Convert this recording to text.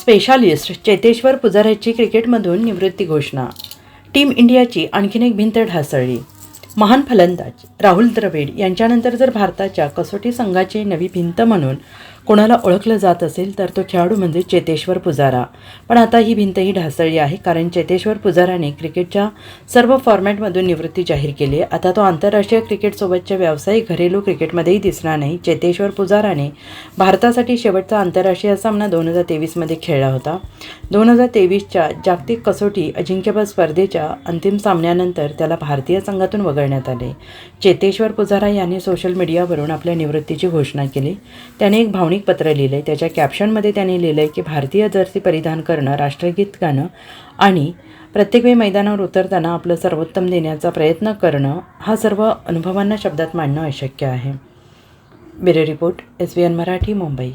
Specialist Cheteshwar पुजाऱ्याची क्रिकेटमधून निवृत्ती घोषणा. Team इंडियाची आणखीन एक भिंत ढासळली. महान फलंदाज राहुल द्रविड यांच्यानंतर जर भारताच्या कसोटी संघाची नवी भिंत म्हणून कोणाला ओळखलं जात असेल तर तो खेळाडू म्हणजे चेतेश्वर पुजारा. पण आता ही भिंतही ढासळली आहे कारण चेतेश्वर पुजाराने क्रिकेटच्या सर्व फॉर्मॅटमधून निवृत्ती जाहीर केली आहे. आता तो आंतरराष्ट्रीय क्रिकेटसोबतच्या व्यावसायिक घरेलू क्रिकेटमध्येही दिसणार नाही. चेतेश्वर पुजाराने भारतासाठी शेवटचा आंतरराष्ट्रीय सामना दोन हजार तेवीसमध्ये खेळला होता. दोन हजार तेवीसच्या जागतिक कसोटी अजिंक्यपद स्पर्धेच्या अंतिम सामन्यानंतर त्याला भारतीय संघातून वगळण्यात आले. चेतेश्वर पुजारा यांनी सोशल मीडियावरून आपल्या निवृत्तीची घोषणा केली. त्याने एक भावना भावनिक पत्र लिहिलं आहे त्याच्या कॅप्शनमध्ये त्यांनी लिहिलं आहे की भारतीय जर्सी परिधान करणं राष्ट्रगीत गाणं आणि प्रत्येक वेळी मैदानावर उतरताना आपलं सर्वोत्तम देण्याचा प्रयत्न करणं हा सर्व अनुभवांना शब्दात मांडणं अशक्य आहे. Bureau report S B N Marathi Mumbai.